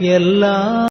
எல்லா